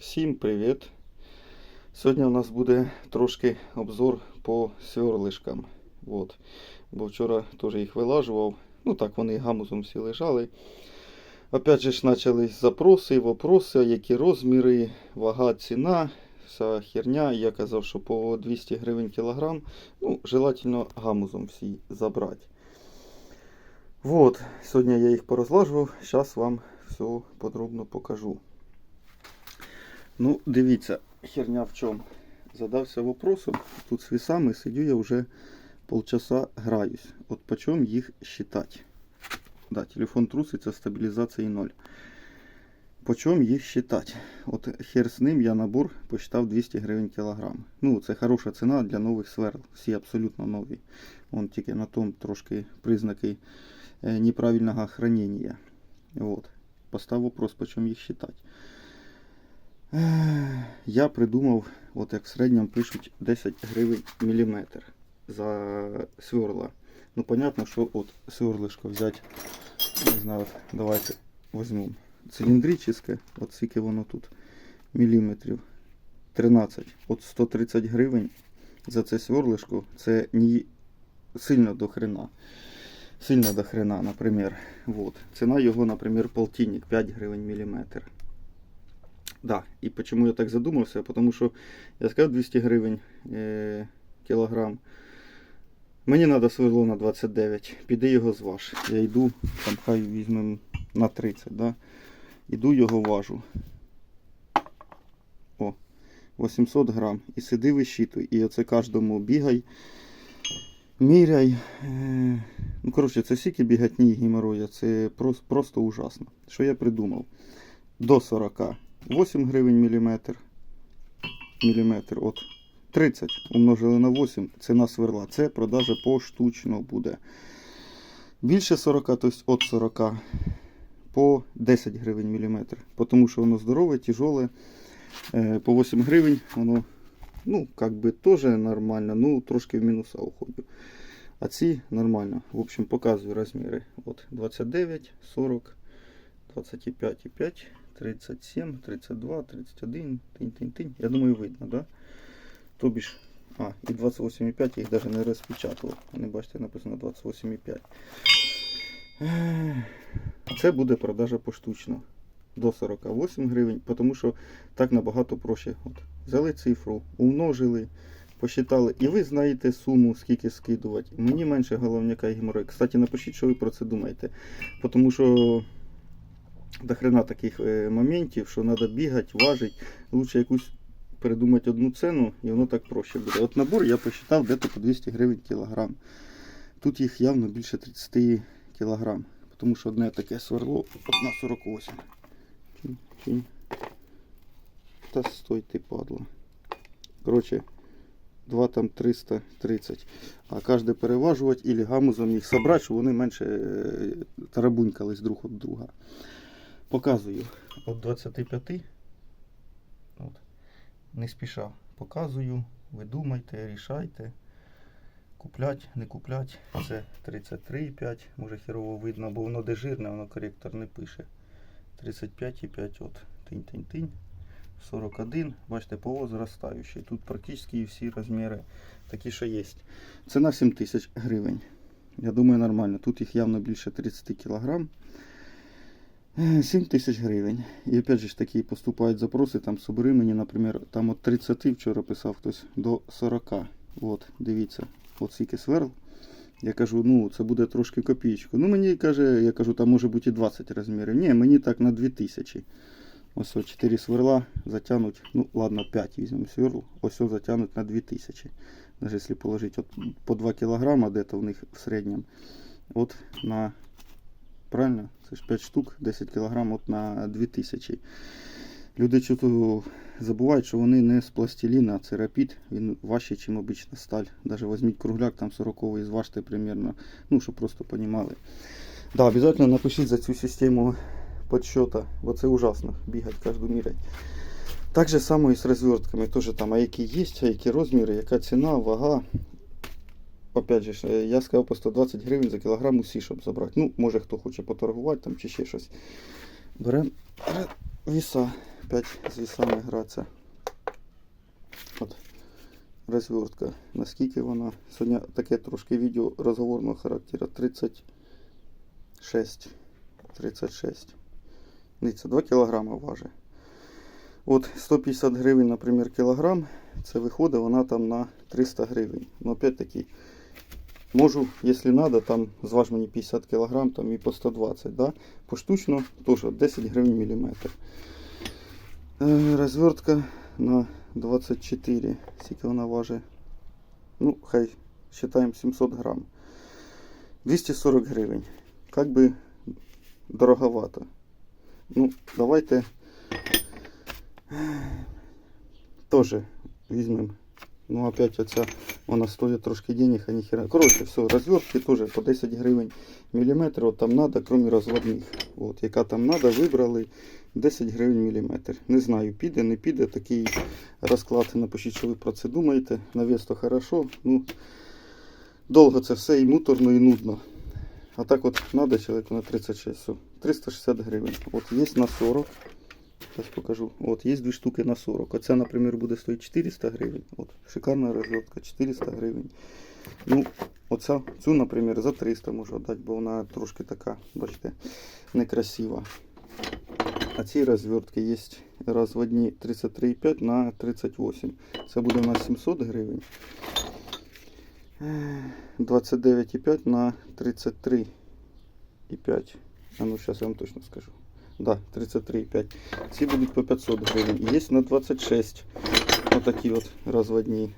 Всім привіт! Сьогодні у нас буде трошки обзор по сверлишкам. От. Бо вчора теж їх вилажував. Ну так, вони гамузом всі лежали. Опять же ж почались запроси, вопроси, які розміри, вага, ціна, вся херня. Я казав, що по 200 гривень кілограм. Ну, желательно гамузом всі забрати. Вот, сьогодні я їх порозлажував. Зараз вам все подробно покажу. Ну, дивіться, херня в чому. Задався вопросом. Тут з весами сидю я вже полчаса граюсь. От по чому їх считать? Да, телефон труситься, стабілізації 0. По чому їх считать? От хер з ним я набор посчитав 200 гривень кілограм. Ну, це хороша ціна для нових сверл. Всі абсолютно нові. Вон тільки на тому трошки признаки е, неправильного хранення. Вот. Постав вопрос, по чому їх считать. Я придумав, от як в середньому пишуть 10 гривень міліметр за сверла. Ну, понятно, що от сверлишко взяти, не знаю, давайте візьмемо циліндричне, от скільки воно тут міліметрів. 13. От 130 гривень за це сверлишко, це не сильно до хрена. Сильно до хрена, наприклад. Вот. Ціна його, наприклад, полтинник, 5 гривень міліметр. Да, і почему я так задумався? Потому що я сказав 200 гривень е, кілограм. Мені треба сверло на 29. Піди його зваж. Я йду, там хай візьмемо на 30, да? Іду його важу. О, 800 грам. І сиди вищитуй. І оце кожному бігай. Міряй. Е, Ну, коротше, це стільки бігатні і геморроя. Це просто ужасно. Що я придумав? До 40. 8 гривень міліметр. Міліметр. От 30 умножили на 8, ціна сверла. Це продажа поштучно буде. Більше 40, тобто від 40 по 10 гривень міліметр. Тому що воно здорове, тяжеле. Е, По 8 гривень воно, ну, как би теж нормально, ну, трошки в мінуса уходю. А ці нормально. В общем, показую розміри. От 29, 40, 25,5. 37, 32, 31, тинь-тинь-тинь. Я думаю, видно, да? Тобі ж, а, і 28,5 я їх навіть не розпечатував. Не бачите, написано 28,5. Це буде продажа поштучно. До 48 гривень, тому що так набагато проще. От, взяли цифру, умножили, посчитали, і ви знаєте суму, скільки скидувати. Мені менше головняка і геморрой. Кстати, напишіть, що ви про це думаєте. Тому що до хрена таких е, моментів, що треба бігати, важити. Лучше якусь придумати одну ціну і воно так проще буде. От набор я посчитав десь по 200 гривень кілограм. Тут їх явно більше 30 кілограм. Тому що одне таке сверло на 48. Чинь, чинь. Та стой ти падла. Коротше, 2 там 330. А кожне переважувати і гамузом їх собрати, щоб вони менше е, тарабунькались друг від друга. Показую. От 25. От. Не спіша. Показую. Ви думайте, рішайте. Куплять, не куплять. Це 33,5. Може херово видно, бо воно де жирне, воно коректор не пише. 35,5 от. Тинь-тинь-тинь. 41. Бачите, по возрастаючій. Тут практично всі розміри такі, що є. Ціна 7 тисяч гривень. Я думаю, нормально. Тут їх явно більше 30 кілограм. 7 тисяч гривень. І опять же такі поступають запроси, там собери мені, наприклад, там от 30 вчора писав хтось до 40. От, дивіться, от скільки сверл. Я кажу, ну це буде трошки копійку. Ну мені каже, я кажу, там може бути і 20 розмірів. Ні, мені так на 2000. Ось ось 4 сверла затягнуть, ну ладно, 5 візьмемо сверл, ось ось затягнуть на 2000. Навіть якщо положити от по 2 кілограма, де-то в них в середньому. От на Правильно? Це ж 5 штук, 10 кг от на 2000. Люди чого забувають, що вони не з пластиліна, а це рапід, він важче, ніж обична сталь. Даже візьміть кругляк, там 40 і зважте примерно, ну, щоб просто розуміли. Да, обязательно напишіть за цю систему подсчета, бо це ужасно, бігати кожну мірять. Так же само і з розвертками, теж там, а які є, а які розміри, яка ціна, вага. Опять же, е, я сказав по 120 гривень за кілограм усі, щоб забрати. Ну, може хто хоче поторгувати там чи ще щось. Беремо віса, опять з весами гратися. От розвертка. Наскільки вона. Сьогодні таке трошки відео розговорного характеру. 36. 36. Дивіться, 2 кг важить. От 150 гривень, наприклад, кілограм. Це виходить вона там на 300 гривень. Ну, опять таки, можу, якщо треба, там зваж мені 50 кг, там і по 120, да? Поштучно теж 10 гривень міліметр. Е, Розвертка на 24. Скільки вона важить? Ну, хай считаємо 700 грам. 240 гривень. Как би дороговато. Ну, давайте тоже візьмемо. Ну, опять оця, вона стоїть трошки денег, а ніхера. Коротше, все, розвертки теж по 10 гривень міліметр. От там надо, крім розводних. От, яка там надо, вибрали 10 гривень міліметр. Не знаю, піде, не піде такий розклад. Напишіть, що ви про це думаєте. Навіс то хорошо. Ну, довго це все і муторно, і нудно. А так от надо чоловіку на 36. 360 гривень. От є на 40. Зараз покажу. От є дві штуки на 40. Оця, наприклад, буде стоїть 400 гривень. От, шикарна розвертка, 400 гривень. Ну, оця, цю, наприклад, за 300 можу віддати, бо вона трошки така, бачите, некрасива. А ці розвертки є розводні 33,5 на 38. Це буде у нас 700 гривень. Е, 29,5 на 33,5. А ну, зараз я вам точно скажу. Да, 33,5. Ці будуть по 500 гривень. І Є на 26. Отакі от розводні.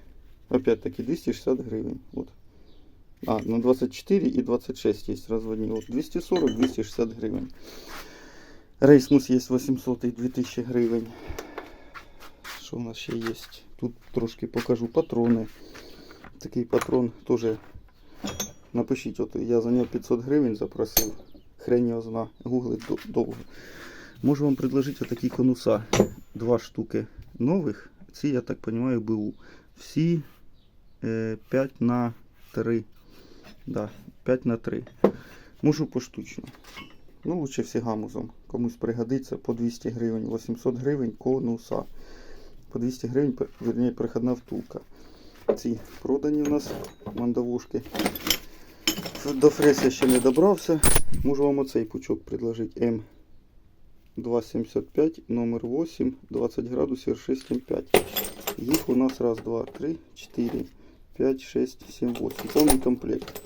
Опять таки 260 гривень. Вот. А, на 24 і 26 є розводні. От 240-260 гривень. Рейсмус є 800 і 2000 гривень. Що у нас ще є? Тут трошки покажу патрони. Такий патрон теж напишіть, от я за нього 500 гривень запросив. Хрень його зна, гуглить довго. Можу вам предложити отакі конуса. Два штуки нових. Ці, я так розумію, БУ. Всі е, 5 на 3. Да, 5 на 3. Можу поштучно. Ну, лучше всі гамузом. Комусь пригодиться по 200 гривень, 800 гривень конуса. По 200 гривень, пер- вірніше, втулка. Ці продані у нас мандавушки. До фрез я ще не добрався. Можу вам оцей пучок предложити. М 275, номер 8, 20 градусів, 6,5. Їх у нас раз, два, три, 4, 5, 6, 7, 8. Повний комплект.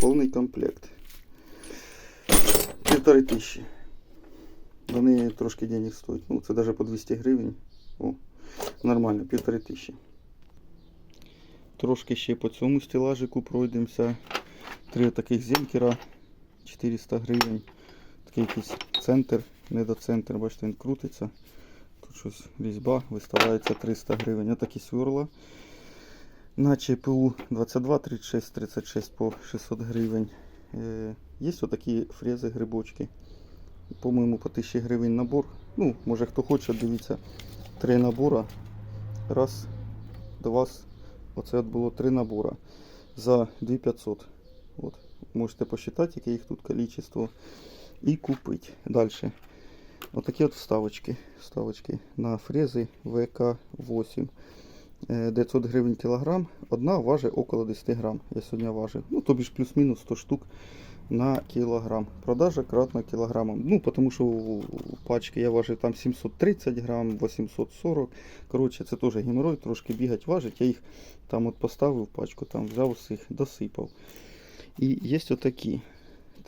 Повний комплект. Півтори тисячі. Вони трошки денег стоять. Ну, це навіть по 200 гривень. О, нормально, півтори тисячі. Трошки ще по цьому стелажику пройдемося. Три таких зелькера 400 гривень. Такий якийсь центр, не до бачите, він крутиться. Тут щось різьба, виставляється 300 гривень. Отакі сверла. На ЧПУ 22, 36, 36 по 600 гривень. Е, Є отакі фрези, грибочки. По-моєму, по 1000 гривень набор. Ну, може хто хоче, дивіться. Три набора. Раз, два. Оце от було три набора за 2500. От. Можете посчитати, яке їх тут количество. І купити. Далі. Отакі от вставочки. Вставочки на фрези ВК8. Е, 900 гривень кілограм. Одна важить около 10 грам. Я сьогодні важив. Ну, тобі ж плюс-мінус 100 штук на кілограм. Продажа кратно кілограмом. Ну, тому що у пачки я важив там 730 грам, 840. Коротше, це теж геморрой, трошки бігать важить. Я їх там от поставив пачку, там взяв усіх, досипав. І є отакі.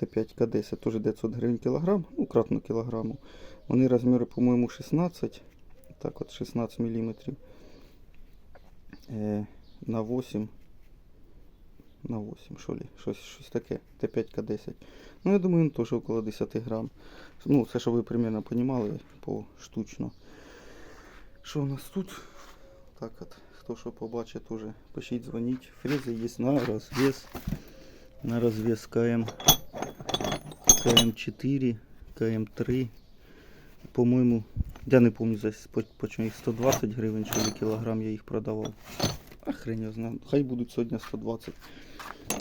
Т5К10, теж 900 гривень кілограм, ну, кратно кілограму. Вони розміри, по-моєму, 16. Так от 16 мм. Е, на 8. На 8, що лі? Щось, щось таке. Т5К10. Ну, я думаю, він теж около 10 грам. Ну, це, щоб ви примерно розуміли, поштучно. Що у нас тут? Так от, хто що побачить, теж пишіть, дзвоніть. Фрези є на розвес. На розвес КМ. КМ4, КМ3. По-моєму, я не пам'ятаю, за по, по їх 120 гривень, що ли кілограм я їх продавав. А хрен я знаю. Хай будуть сьогодні 120.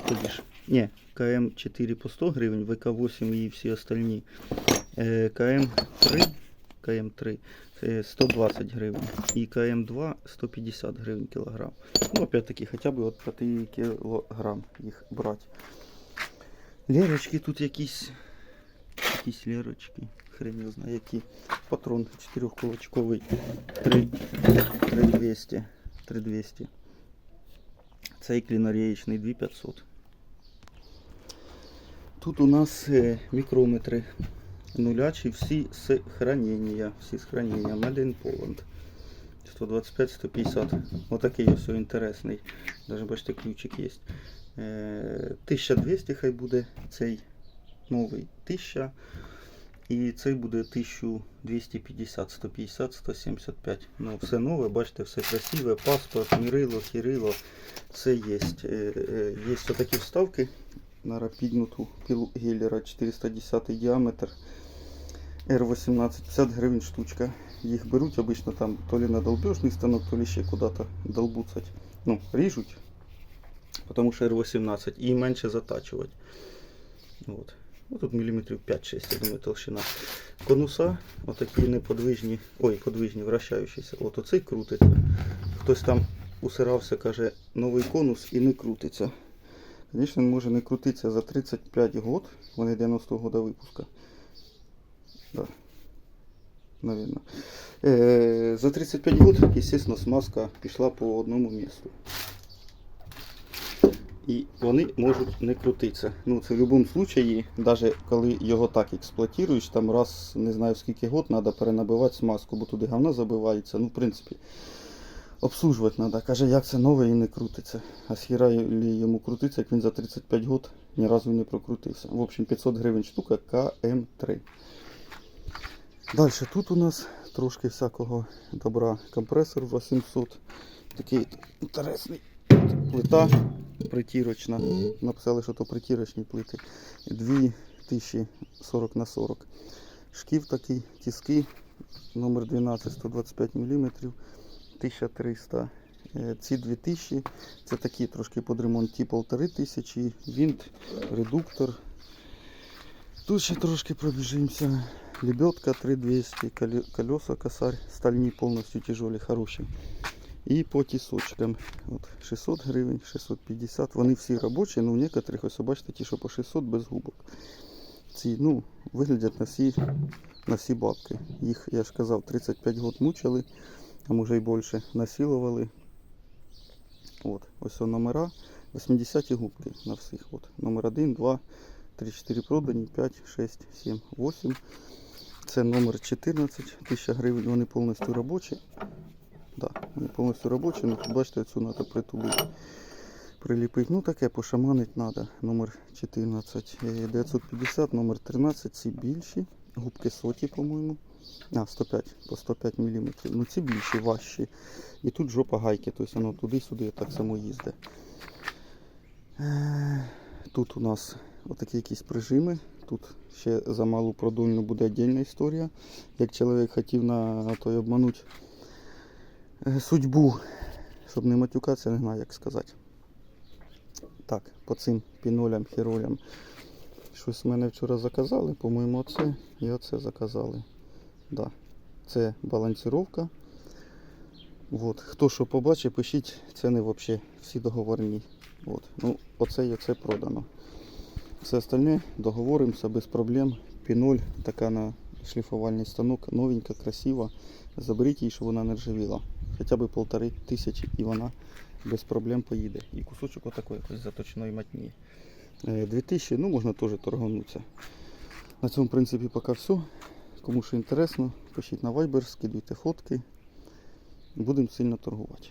Тоді ж. Ні, КМ4 по 100 гривень, ВК8 і всі остальні. Е, КМ3 КМ3 120 гривень. І КМ2 150 гривень кілограм. Ну, опять-таки, хоча б от 5 кілограм їх брати. Лерочки тут якісь. Якісь лерочки. Хрен його знає, які. Патрон 4-кулачковий. 3, 3200. 3200. Цей клінарієчний 2500. Тут у нас е, мікрометри нулячі, всі з. Всі з хранення. In Poland. 125-150. Отакий ось інтересний. Даже бачите, ключик є. Е, 1200 хай буде цей новий 1000. І цей буде 1250, 150, 175. Ну, все нове, бачите, все красиве. Паспорт, мірило, хірило. Все є. Е, е, Є отакі вставки на рапіднуту пілу Геллера 410 діаметр. R18 50 гривень штучка. Їх беруть обично там то ли на долбежний станок, то ли ще куди-то долбуцать. Ну, ріжуть, тому що R18 і менше затачувати. От. Ну, тут міліметрів 5-6, я думаю, толщина. Конуса, отакі неподвижні, ой, подвижні, вращаючіся. От оцей крутиться. Хтось там усирався, каже, новий конус і не крутиться. Звісно, він може не крутитися за 35 год, вони 90-го года випуска. Да. Наверно. Е, за 35 год, естественно, смазка пішла по одному місту. І вони можуть не крутитися. Ну, це в будь-якому випадку, навіть коли його так експлуатуєш, там раз не знаю скільки год треба перенабивати смазку, бо туди говно забивається. Ну, в принципі, обслужувати треба. Каже, як це нове і не крутиться. А схіра йому крутиться, як він за 35 год ні разу не прокрутився. В общем, 500 гривень штука КМ3. Далі тут у нас трошки всякого добра. Компресор 800. Такий інтересний плита притірочна. Написали, що то притірочні плити. 2040 на 40. Шків такий, тиски, номер 12, 125 мм, 1300. Е, Ці 2000, це такі трошки під ремонт, ті 1500, винт, редуктор. Тут ще трошки пробіжимося. Лебедка 3200, колеса косарь, стальні повністю тяжелі, хороші. І по тісочкам. От 600 гривень, 650. Вони всі робочі, але в некоторих, ось бачите, ті, що по 600 без губок. Ці, ну, виглядять на всі, на всі бабки. Їх, я ж казав, 35 год мучили, а може й більше, насилували. От, ось номера. 80 губки на всіх. От. Номер 1, 2, 3, 4 продані, 5, 6, 7, 8. Це номер 14, 1000 гривень, вони повністю робочі. Да, вони повністю робочі, ну бачите, цю треба притулити. Приліпити. Ну таке пошаманить треба. Номер 14. Е, 950, номер 13, ці більші. Губки соті, по-моєму. А, 105, по 105 мм. Ну ці більші, важчі. І тут жопа гайки, тобто воно туди-сюди так само їздить. Е, Тут у нас отакі якісь прижими. Тут ще за малу продольну буде віддільна історія. Як чоловік хотів на той обманути е, судьбу, щоб не матюкатися, не знаю, як сказати. Так, по цим пінолям, хіролям. Щось мене вчора заказали, по-моєму, оце і оце заказали. Да. Це балансировка. От. Хто що побачить, пишіть, ціни взагалі всі договорні. От. Ну, оце і оце продано. Все остальне договоримося без проблем. Піноль така на шліфувальний станок, новенька, красива. Заберіть її, щоб вона не ржавіла. Хоча б полтори тисячі і вона без проблем поїде. І кусочок отакої якось заточної матні. Е, 2000, ну можна теж торганутися. На цьому в принципі поки все. Кому що інтересно, пишіть на Viber, скидуйте фотки. Будемо сильно торгувати.